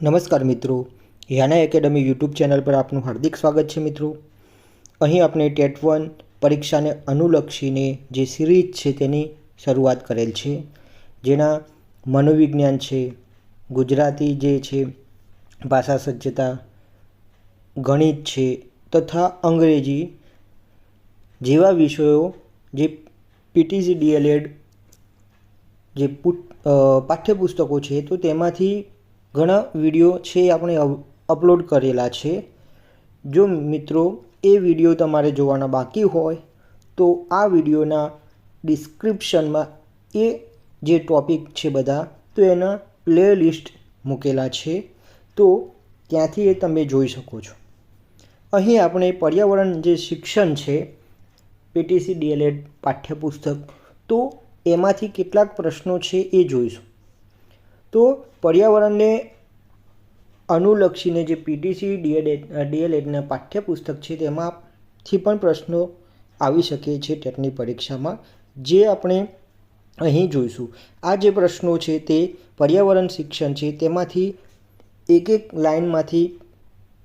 નમસ્કાર મિત્રો. યાના academy YouTube channel પર આપનું હાર્દિક સ્વાગત છે મિત્રો. અહીં આપણે ટેટ વન પરીક્ષાને અનુલક્ષીને જે સિરીઝ છે તેની શરૂઆત કરેલ છે. જેના મનોવિજ્ઞાન છે, ગુજરાતી જે છે, ભાષા સજ્જતા, ગણિત છે તથા અંગ્રેજી જેવા વિષયો જે પીટીસી ડીએલએડ જે પાઠ્યપુસ્તકો છે તો તેમાંથી ઘણા વીડિયો છે આપણે અપ- અપલોડ કરેલા છે. જો મિત્રો એ વીડિયો તમારે જોવાના બાકી હોય, તો આ વિડીયોના ડિસ્ક્રિપ્શનમાં એ જે ટોપિક છે બધા, તો એના પ્લે લિસ્ટ મૂકેલા છે. તો ત્યાંથી એ તમે જોઈ શકો છો. અહીં આપણે પર્યાવરણ જે શિક્ષણ છે પીટીસી ડીએલએડ પાઠ્યપુસ્તક, તો એમાંથી કેટલાક પ્રશ્નો છે એ જોઈશું. તો પર્યાવરણને અનુલક્ષીને જે પીટીસી ડીએલએડ ડીએલએડના પાઠ્યપુસ્તક છે તેમાંથી પણ પ્રશ્નો આવી શકે છે ટેટની પરીક્ષામાં. જે આપણે અહીં જોઈશું. આ જે પ્રશ્નો છે તે પર્યાવરણ શિક્ષણ છે તેમાંથી એક એક લાઇનમાંથી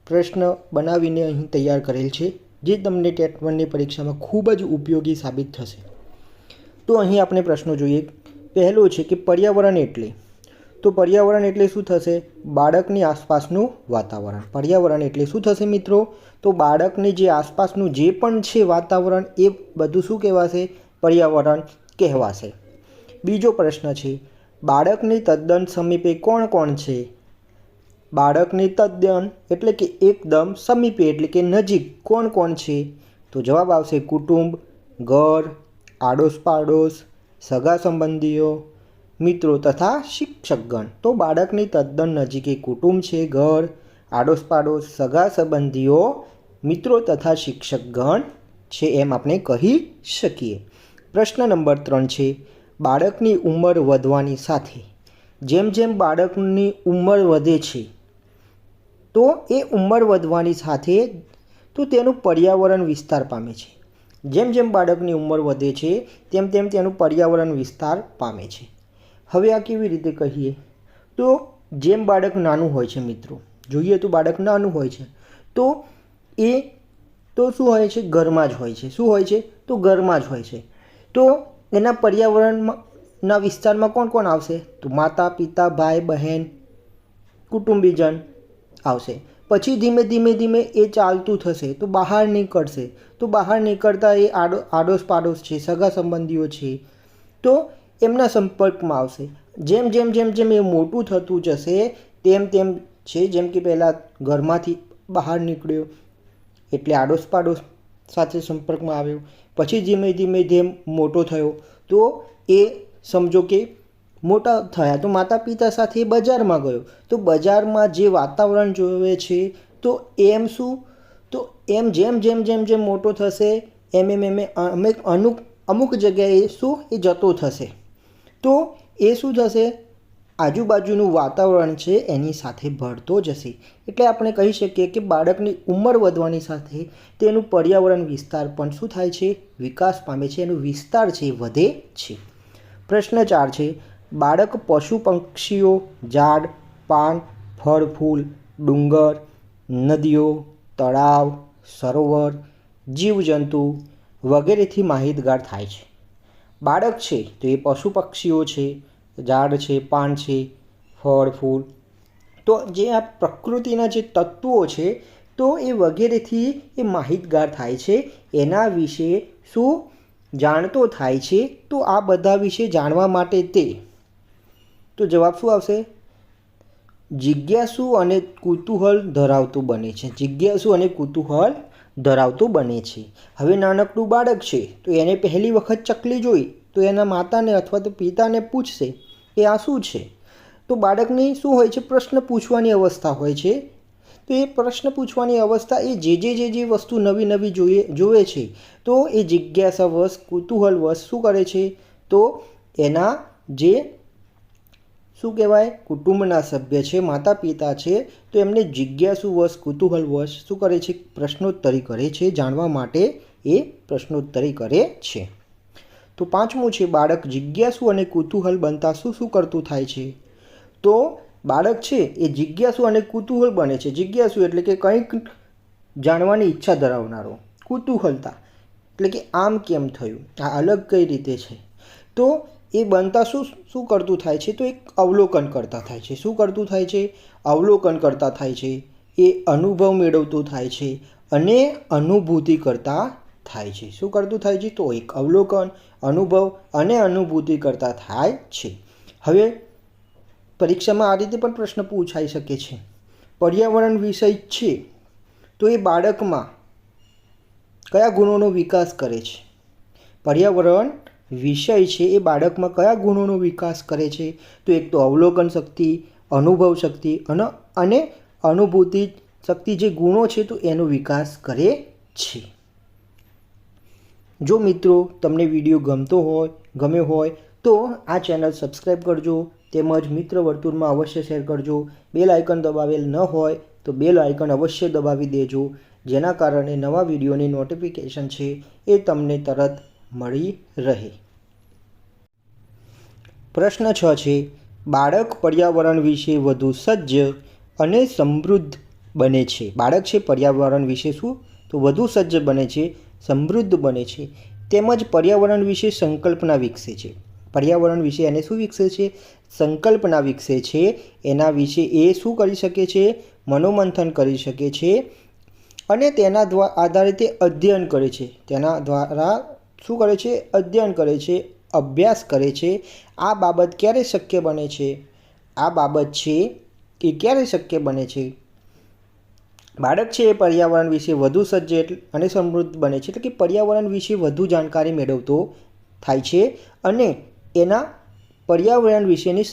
પ્રશ્ન બનાવીને અહીં તૈયાર કરેલ છે, જે તમને ટેટ વનની પરીક્ષામાં ખૂબ જ ઉપયોગી સાબિત થશે. તો અહીં આપણે પ્રશ્નો જોઈએ. પહેલો છે કે પર્યાવરણ એટલે તો પર્યાવરણ એટલે શું થશે? બાળકની આસપાસનું વાતાવરણ. પર્યાવરણ એટલે શું થશે મિત્રો? તો બાળકની જે આસપાસનું જે પણ છે વાતાવરણ, એ બધું શું કહેવાશે? પર્યાવરણ કહેવાશે. બીજો પ્રશ્ન છે, બાળકની તદ્દન સમીપે કોણ કોણ છે? બાળકની તદ્દન એટલે કે એકદમ સમીપે, એટલે કે નજીક કોણ કોણ છે? તો જવાબ આવશે કુટુંબ, ઘર આડોશ પાડોશ સગા સંબંધીઓ મિત્રો તથા શિક્ષકગણ. તો બાળકની તદ્દન નજીકે કુટુંબ છે, ઘર આડોશ પાડોશ સગા સંબંધીઓ, મિત્રો તથા શિક્ષકગણ છે એમ આપણે કહી શકીએ. પ્રશ્ન નંબર ત્રણ છે, બાળકની ઉંમર વધવાની સાથે. જેમ જેમ બાળકની ઉંમર વધે છે, તો એ ઉંમર વધવાની સાથે તો તેનું પર્યાવરણ વિસ્તાર પામે છે. જેમ જેમ બાળકની ઉંમર વધે છે, તેમ તેમ તેનું પર્યાવરણ વિસ્તાર પામે છે. હવે આ કેવી રીતે કહીએ? તો જેમ બાળક નાનું હોય છે મિત્રો, જોઈએ તો બાળક નાનું હોય છે, તો એ તો શું હોય છે? ઘરમાં જ હોય છે. શું હોય છે? તો ઘરમાં જ હોય છે. તો એના પર્યાવરણના વિસ્તારમાં કોણ કોણ આવશે? તો માતા, પિતા, ભાઈ, બહેન, કુટુંબીજન આવશે. પછી ધીમે ધીમે ધીમે એ ચાલતું થશે, તો બહાર નીકળશે. તો બહાર નીકળતા એ આડો આડોશ પાડોશ છે, સગા સંબંધીઓ છે. તો એમના સંપર્કમાં આવશે. જેમ જેમ જેમ જેમ એ મોટું થતું જશે, તેમ તેમ છે, જેમ કે પહેલાં ઘરમાંથી બહાર નીકળ્યો, એટલે આડોશ પાડોશ સાથે સંપર્કમાં આવ્યો. પછી ધીમે ધીમે જેમ મોટો થયો. તો એ સમજો કે મોટા થયા. તો માતા પિતા સાથે એ બજારમાં ગયો. તો બજારમાં જે વાતાવરણ જોવે છે, તો એમ શું? તો એમ જેમ જેમ જેમ જેમ મોટો થશે, એમ એમ એમ અમે અમુક અમુક જગ્યાએ શું? એ જતો થશે. તો એ શું થશે આજુબાજુનું વાતાવરણ છે એની સાથે ભળતો જશે. એટલે આપણે કહી શકીએ કે બાળકની ઉંમર વધવાની સાથે તેનું પર્યાવરણ વિસ્તાર પણ શું થાય છે? વિકાસ પામે છે. એનું વિસ્તાર છે, વધે છે. પ્રશ્ન ચાર છે, બાળક પશુ પક્ષીઓ, ઝાડ, પાન, ફળ, ફૂલ, ડુંગર, નદીઓ, તળાવ, સરોવર, જીવજંતુ વગેરેથી માહિતગાર થાય છે. બાળક છે, તો એ પશુ પક્ષીઓ છે, ઝાડ છે, પાન છે, ફળ, ફૂલ. તો જે આ પ્રકૃતિના જે તત્વો છે, તો એ વગેરેથી એ માહિતગાર થાય છે. એના વિશે શું જાણતો થાય છે, તો આ બધા વિશે જાણવા માટે તે. તો જવાબ શું આવશે? જિજ્ઞાસુ અને કુતૂહલ ધરાવતું બને છે. જિજ્ઞાસુ અને કુતૂહલ ધરાવતું બને છે. હવે નાનકડું બાળક છે, તો એને પહેલી વખત ચકલી જોઈ, તો એના માતાને અથવા તો પિતાને પૂછશે કે આ શું છે? તો બાળકની શું હોય છે? પ્રશ્ન પૂછવાની અવસ્થા હોય છે. તો એ પ્રશ્ન પૂછવાની અવસ્થા એ જે જે જે જે વસ્તુ નવી નવી જોઈએ, જોવે છે, તો એ જિજ્ઞાસાવશ, કુતૂહલવશ શું કરે છે? તો એના જે શું કહેવાય? કુટુંબના સભ્ય છે માતા પિતા છે, તો એમને જિજ્ઞાસુવશ કુતૂહલવશ શું કરે છે? પ્રશ્નોત્તરી કરે છે, જાણવા માટે એ પ્રશ્નોત્તરી કરે છે. તો પાંચમું છે, બાળક જિજ્ઞાસુ અને કુતૂહલ બનતા શું શું કરતું થાય છે? તો બાળક છે, એ જિજ્ઞાસુ અને કુતૂહલ બને છે. જિજ્ઞાસુ એટલે કે કંઈક જાણવાની ઈચ્છા ધરાવનારો. કુતૂહલતા એટલે કે આમ કેમ થયું? આ અલગ કઈ રીતે છે? તો એ બનતા શું શું કરતું થાય છે? તો એક અવલોકન કરતા થાય છે. શું કરતું થાય છે? અવલોકન કરતા થાય છે. એ અનુભવ મેળવતું થાય છે અને અનુભૂતિ કરતા થાય છે. શું કરતું થાય છે? તો એક અવલોકન, અનુભવ અને અનુભૂતિ કરતા થાય છે. હવે પરીક્ષામાં આ રીતે પણ પ્રશ્ન પૂછાઈ શકે છે. પર્યાવરણ વિષય છે. તો એ બાળકમાં કયા ગુણોનો વિકાસ કરે છે? પર્યાવરણ વિષય છે એ બાળકમાં કયા ગુણોનો વિકાસ કરે છે? તો એક તો અવલોકન શક્તિ, અનુભવ શક્તિ અને અને અનુભૂતિ શક્તિ જે ગુણો છે તો એનો વિકાસ કરે છે. જો મિત્રો તમને વીડિયો ગમતો હોય, ગમ્યો હોય, તો આ ચેનલ સબસ્ક્રાઈબ કરજો. તેમજ મિત્ર વર્તુળમાં અવશ્ય શેર કરજો. બેલ આઇકન દબાવેલ ન હોય, તો બેલ આઇકન અવશ્ય દબાવી દેજો. જેના કારણે નવા વિડીયોની નોટિફિકેશન છે એ તમને તરત મળી રહે. પ્રશ્ન છ છે, બાળક પર્યાવરણ વિશે વધુ સજ્જ અને સમૃદ્ધ બને છે. બાળક છે પર્યાવરણ વિશે શું? તો વધુ સજ્જ બને છે, સમૃદ્ધ બને છે. તેમજ પર્યાવરણ વિશે સંકલ્પના વિકસે છે. પર્યાવરણ વિશે એને શું વિકસે છે? સંકલ્પના વિકસે છે. એના વિશે એ શું કરી શકે છે? મનોમંથન કરી શકે છે. અને તેના દ્વારા આધારે તે અધ્યયન કરે છે. તેના દ્વારા શું કરે છે? અધ્યયન કરે છે, અભ્યાસ કરે છે. આ બાબત ક્યારે શક્ય બને છે? આ બાબત છે એ ક્યારે શક્ય બને છે? બાળક છે એ પર્યાવરણ વિશે વધુ સજ્જ અને સમૃદ્ધ બને છે. એટલે કે પર્યાવરણ વિશે વધુ જાણકારી મેળવતો થાય છે અને એના પર્યાવરણ વિશેની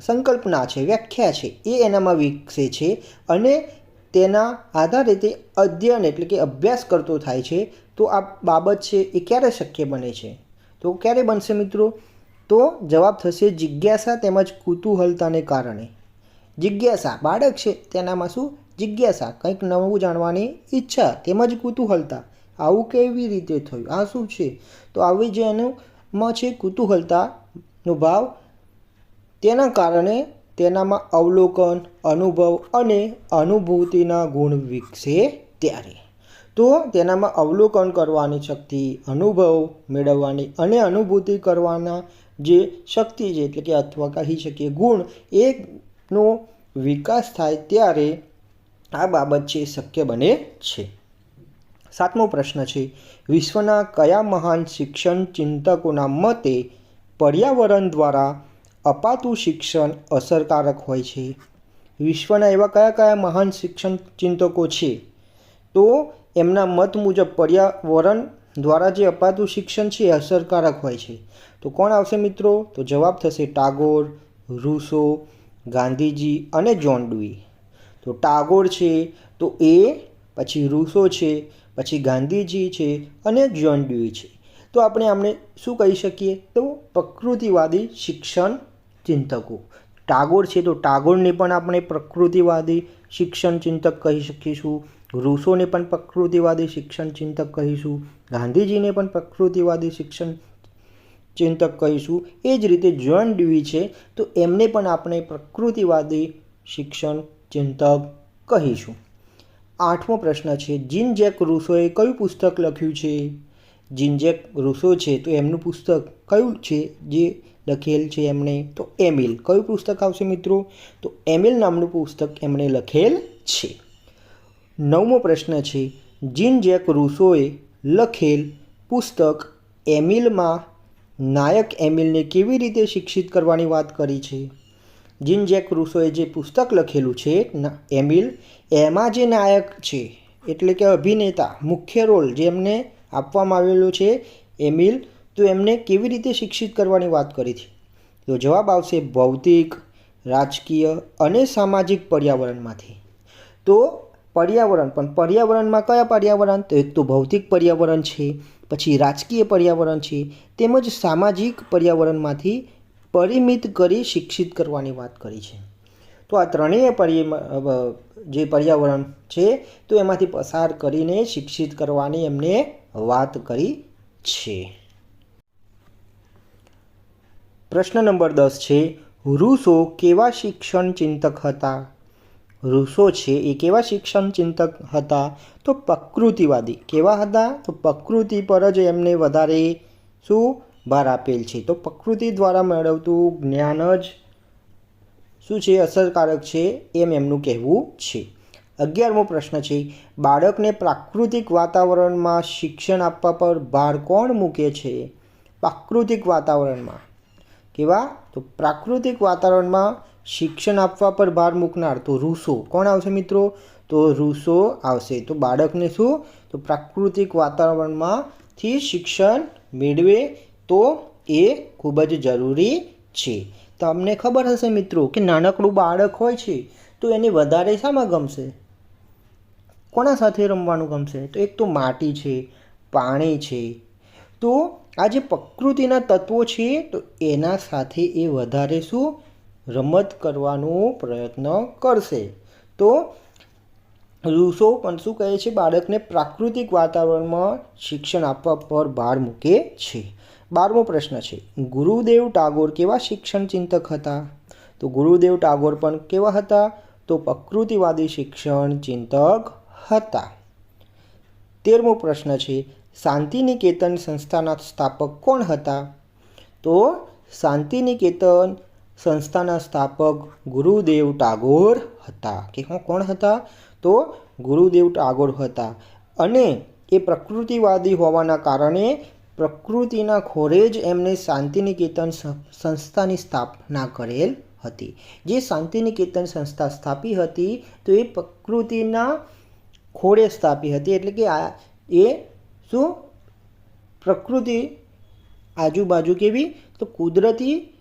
સંકલ્પના છે, વ્યાખ્યા છે. એ એનામાં વિકસે છે અને તેના આધારે તે અધ્યયન એટલે કે અભ્યાસ કરતો થાય છે, તો આ બાબત છે એ ક્યારે શક્ય બને છે? તો ક્યારે બનશે મિત્રો? તો જવાબ થશે જિજ્ઞાસા તેમજ કુતૂહલતાને કારણે. જિજ્ઞાસા બાળક છે, તેનામાં શું? જિજ્ઞાસા કંઈક નવું જાણવાની ઈચ્છા તેમજ કુતૂહલતા. આવું કેવી રીતે થયું? આ શું છે? તો આવી જે એનુંમાં છે કુતૂહલતાનો ભાવ. તેના કારણે તેનામાં અવલોકન, અનુભવ અને અનુભૂતિના ગુણ વિકસે ત્યારે. તો તેનામાં અવલોકન કરવાની શક્તિ, અનુભવ મેળવવાની અને અનુભૂતિ કરવાના જે શક્તિ છે, એટલે કે અથવા કહી શકીએ ગુણ એનો વિકાસ થાય ત્યારે આ બાબત છે, શક્ય બને છે. સાતમો પ્રશ્ન છે, વિશ્વના કયા મહાન શિક્ષણ ચિંતકોના મતે પર્યાવરણ દ્વારા અપાતું શિક્ષણ અસરકારક હોય છે. વિશ્વના એવા કયા કયા મહાન શિક્ષણ ચિંતકો છે? તો એમના મત મુજબ પર્યાવરણ દ્વારા જે અપાતું શિક્ષણ છે એ અસરકારક હોય છે. તો કોણ આવશે મિત્રો? તો જવાબ થશે ટાગોર, રૂસો, ગાંધીજી અને જોન ડુઈ. તો ટાગોર છે, તો એ, પછી રૂસો છે, પછી ગાંધીજી છે અને જોન છે. તો આપણે આમને શું કહી શકીએ? તો પ્રકૃતિવાદી શિક્ષણ ચિંતકો. ટાગોર છે તો ટાગોરને પણ આપણે પ્રકૃતિવાદી શિક્ષણ ચિંતક કહી શકીશું. રૂસોને પણ પ્રકૃતિવાદી શિક્ષણ ચિંતક કહીશું. ગાંધીજીને પણ પ્રકૃતિવાદી શિક્ષણ ચિંતક કહીશું. એ જ રીતે જોન ડ્યુઈ છે તો એમને પણ આપણે પ્રકૃતિવાદી શિક્ષણ ચિંતક કહીશું. આઠમો પ્રશ્ન છે જીન જેક રૂસોએ કયું પુસ્તક લખ્યું છે? જીન જેક રૂસો છે તો એમનું પુસ્તક કયું છે? જે લખેલ છે એમણે. તો એમિલ, કયું પુસ્તક આવશે મિત્રો? તો એમિલ નામનું પુસ્તક એમણે લખેલ છે. નવમો પ્રશ્ન છે જીન જેક રૂસોએ લખેલ પુસ્તક એમિલમાં નાયક એમિલને કેવી રીતે શિક્ષિત કરવાની વાત કરી છે? જીન જેક રૂસોએ જે પુસ્તક લખેલું છે એમિલ, એમાં જે નાયક છે, એટલે કે અભિનેતા, મુખ્ય રોલ જેમને આપવામાં આવેલો છે, એમિલ તો એમને કેવી રીતે શિક્ષિત કરવાની વાત કરી છે તો જવાબ આવશે ભૌતિક, રાજકીય અને સામાજિક પર્યાવરણમાંથી. તો પર્યાવરણ, પણ પર્યાવરણમાં કયા પર્યાવરણ? તો એક તો ભૌતિક પર્યાવરણ છે, પછી રાજકીય પર્યાવરણ છે, તેમજ સામાજિક પર્યાવરણમાંથી પરિમિત કરી શિક્ષિત કરવાની વાત કરી છે. તો આ ત્રણેય પર્ય જે પર્યાવરણ છે, તો એમાંથી પસાર કરીને શિક્ષિત કરવાની એમને વાત કરી છે. પ્રશ્ન નંબર દસ છે, રૂસો કેવા શિક્ષણ ચિંતક હતા? રૂસો છે એ કેવા શિક્ષણ ચિંતક હતા? તો પ્રકૃતિવાદી. કેવા હતા? તો પ્રકૃતિ પર જ એમને વધારે શું ભાર આપેલ છે? તો પ્રકૃતિ દ્વારા મેળવતું જ્ઞાન જ શું છે? અસરકારક છે એમ એમનું કહેવું છે. અગિયારમો પ્રશ્ન છે, બાળકને પ્રાકૃતિક વાતાવરણમાં શિક્ષણ આપવા પર ભાર કોણ મૂકે છે? પ્રાકૃતિક વાતાવરણમાં. કેવા? તો પ્રાકૃતિક વાતાવરણમાં શિક્ષણ આપવા પર ભાર મૂકનાર તો રૂસો. કોણ આવશે મિત્રો? તો રૂસો આવશે. તો બાળકને શું? તો પ્રાકૃતિક વાતાવરણમાંથી શિક્ષણ મેળવે તો એ ખૂબ જ જરૂરી છે. તમને ખબર હશે મિત્રો કે નાનકડું બાળક હોય છે તો એને વધારે શામાં ગમશે? કોના સાથે રમવાનું ગમશે? તો એક તો માટી છે, પાણી છે. તો આ જે પ્રકૃતિના તત્વો છે, તો એના સાથે એ વધારે શું? રમત કરવાનો પ્રયત્ન કરશે. તો રૂસો પણ શું કહે છે? બાળકને પ્રાકૃતિક વાતાવરણમાં શિક્ષણ આપવા પર ભાર મૂકે છે. બારમો પ્રશ્ન છે, ગુરુદેવ ટાગોર કેવા શિક્ષણ ચિંતક હતા? તો ગુરુદેવ ટાગોર પણ કેવા હતા? તો પ્રકૃતિવાદી શિક્ષણ ચિંતક હતા. તેરમો પ્રશ્ન છે શાંતિનિકેતન સંસ્થાના સ્થાપક કોણ હતા? તો શાંતિનિકેતન સંસ્થાના સ્થાપક ગુરુદેવ ટાગોર હતા. કે કોણ હતા? તો ગુરુદેવ ટાગોર હતા. અને એ પ્રકૃતિવાદી હોવાના કારણે પ્રકૃતિના ખોરે જ એમને શાંતિનિકેતન સંસ્થાની સ્થાપના કરેલ હતી. જે શાંતિનિકેતન સંસ્થા સ્થાપી હતી, તો એ પ્રકૃતિના ખોળે સ્થાપી હતી. એટલે કે આ, એ શું? પ્રકૃતિ આજુબાજુ કેવી? તો કુદરતી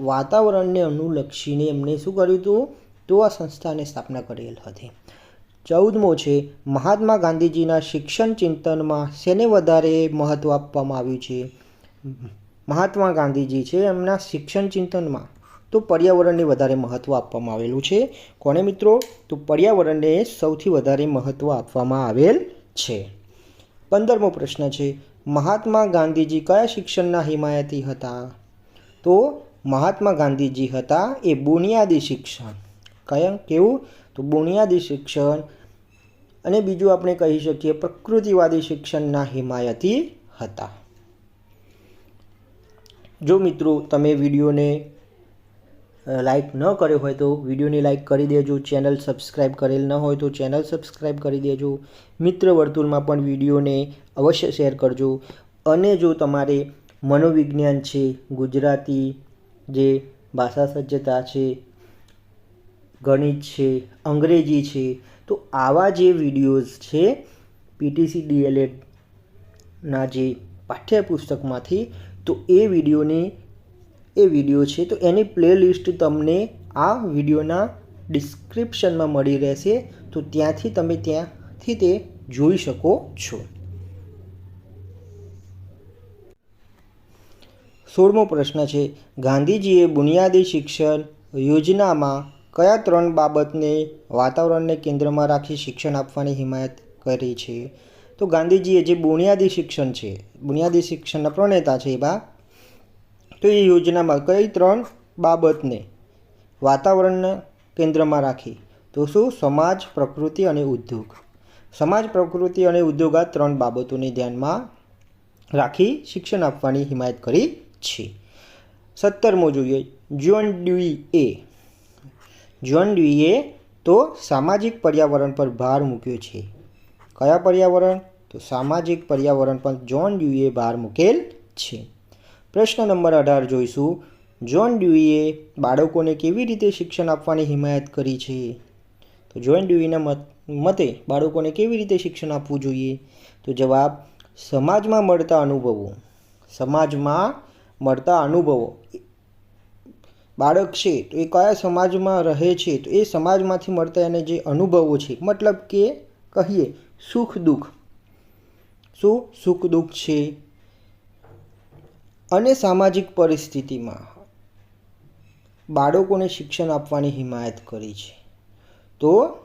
વાતાવરણને અનુલક્ષીને એમણે શું કર્યું હતું? તો આ સંસ્થાને સ્થાપના કરેલ હતી. ચૌદમો છે, મહાત્મા ગાંધીજીના શિક્ષણ ચિંતનમાં શેને વધારે મહત્ત્વ આપવામાં આવ્યું છે? મહાત્મા ગાંધીજી છે એમના શિક્ષણ ચિંતનમાં. તો પર્યાવરણને વધારે મહત્ત્વ આપવામાં આવેલું છે. કોને મિત્રો? તો પર્યાવરણને સૌથી વધારે મહત્ત્વ આપવામાં આવેલ છે. પંદરમો પ્રશ્ન છે, મહાત્મા ગાંધીજી કયા શિક્ષણના હિમાયતી હતા? તો મહાત્મા ગાંધીજી હતા એ બુનિયાદી શિક્ષણ. કયા? કેવું? તો બુનિયાદી શિક્ષણ અને બીજું આપણે કહી શકીએ પ્રકૃતિવાદી શિક્ષણના હિમાયતી હતા. જો મિત્રો તમે વિડીયોને લાઈક ન કર્યો હોય તો વિડીયોને લાઇક કરી દેજો ચેનલ સબસ્ક્રાઈબ કરેલ ન હોય તો ચેનલ સબસ્ક્રાઈબ કરી દેજો. મિત્ર વર્તુળમાં પણ વિડીયોને અવશ્ય શેર કરજો. અને જો તમારે મનોવિજ્ઞાન છે, ગુજરાતી જે ભાષા સજ્જતા છે, ગણિત છે, અંગ્રેજી છે, તો આવા જે વિડીયોઝ છે પીટીસી ડીએલએડના જે પાઠ્યપુસ્તકમાંથી, તો એ વિડીયોની એ વીડિયો છે. તો એની પ્લેલિસ્ટ તમને આ વિડીયોના ડિસ્ક્રિપ્શનમાં મળી રહેશે. તો ત્યાંથી તમે ત્યાંથી તે જોઈ શકો છો. સોળમો પ્રશ્ન છે, ગાંધીજીએ બુનિયાદી શિક્ષણ યોજનામાં કયા ત્રણ બાબતને વાતાવરણને કેન્દ્રમાં રાખી શિક્ષણ આપવાની હિમાયત કરી છે? તો ગાંધીજીએ જે બુનિયાદી શિક્ષણ છે, બુનિયાદી શિક્ષણના પ્રણેતા છે એવા તો એ યોજનામાં કઈ ત્રણ બાબતને વાતાવરણને કેન્દ્રમાં રાખી? તો શું સમાજ, પ્રકૃતિ અને ઉદ્યોગ? સમાજ, પ્રકૃતિ અને ઉદ્યોગ આ ત્રણ બાબતોને ધ્યાનમાં રાખી શિક્ષણ આપવાની હિમાયત કરી છે. સત્તરમો જોઈએ. જ્યોન ડ્યુઈ એ જ્યોન ડ્યુઈએ તો સામાજિક પર્યાવરણ પર ભાર મૂક્યો છે. કયા પર્યાવરણ? તો સામાજિક પર્યાવરણ પર જ્હોન ડ્યુએ ભાર મૂકેલ છે. પ્રશ્ન નંબર અઢાર જોઈશું. જોન ડ્યુઈએ બાળકોને કેવી રીતે શિક્ષણ આપવાની હિમાયત કરી છે? તો જોન ડ્યુઈના મત બાળકોને કેવી રીતે શિક્ષણ આપવું જોઈએ? તો જવાબ, સમાજમાં મળતા અનુભવો. સમાજમાં મળતા અનુભવો. બાળક છે, તો એ કયા સમાજમાં રહે છે? તો એ સમાજમાંથી મળતા એને જે અનુભવો છે, મતલબ કે કહીએ, સુખ દુઃખ. શું? સુખ દુઃખ છે. અને સામાજિક પરિસ્થિતિમાં બાળકોને શિક્ષણ આપવાની હિમાયત કરી છે. તો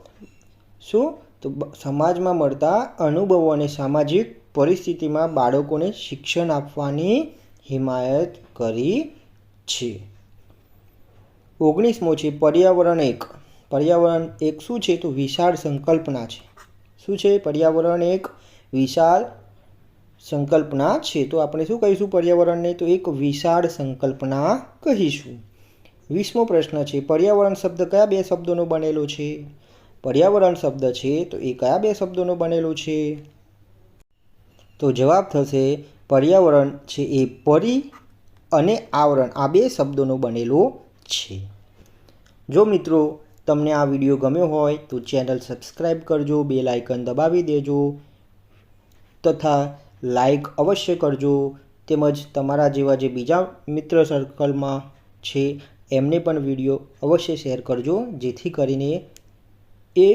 શું? તો સમાજમાં મળતા અનુભવો અને સામાજિક પરિસ્થિતિમાં બાળકોને શિક્ષણ આપવાની હિમાયત કરી છે. ઓગણીસમો છે પર્યાવરણ એક. પર્યાવરણ એક શું છે? તો વિશાળ સંકલ્પના છે. શું છે? પર્યાવરણ એક વિશાળ સંકલ્પના છે. તો આપણે શું કહીશું? પર્યાવરણને તો એક વિશાળ સંકલ્પના કહીશું. વીસમો પ્રશ્ન છે, પર્યાવરણ શબ્દ કયા બે શબ્દોનો બનેલો છે? પર્યાવરણ શબ્દ છે, તો એ કયા બે શબ્દોનો બનેલો છે? તો જવાબ થશે, પર્યાવરણ છે એ પરી અને આવરણ, આ બે શબ્દોનો બનેલો છે. જો મિત્રો તમને આ વીડિયો ગમ્યો હોય, તો ચેનલ સબસ્ક્રાઈબ કરજો બે લાઇકન દબાવી દેજો, તથા લાઈક અવશ્ય કરજો. તેમજ તમારા જેવા જે બીજા મિત્ર સર્કલમાં છે, એમને પણ વીડિયો અવશ્ય શેર કરજો. જેથી કરીને એ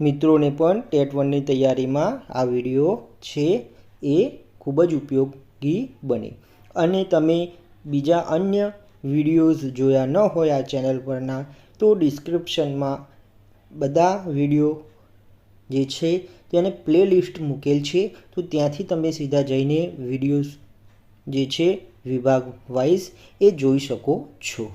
મિત્રોને પણ ટેટ વનની તૈયારીમાં આ વીડિયો છે એ ખૂબ જ ઉપયોગી બને. અને તમે બીજા અન્ય વિડીયોઝ જોયા ન હોય આ ચેનલ પરના, તો ડિસ્ક્રિપ્શનમાં બધા વીડિયો જે છે તેને પ્લેલિસ્ટ મૂકેલ છે. તો ત્યાંથી તમે સીધા જઈને વિડીયોઝ જે છે વિભાગ વાઇઝ એ જોઈ શકો છો.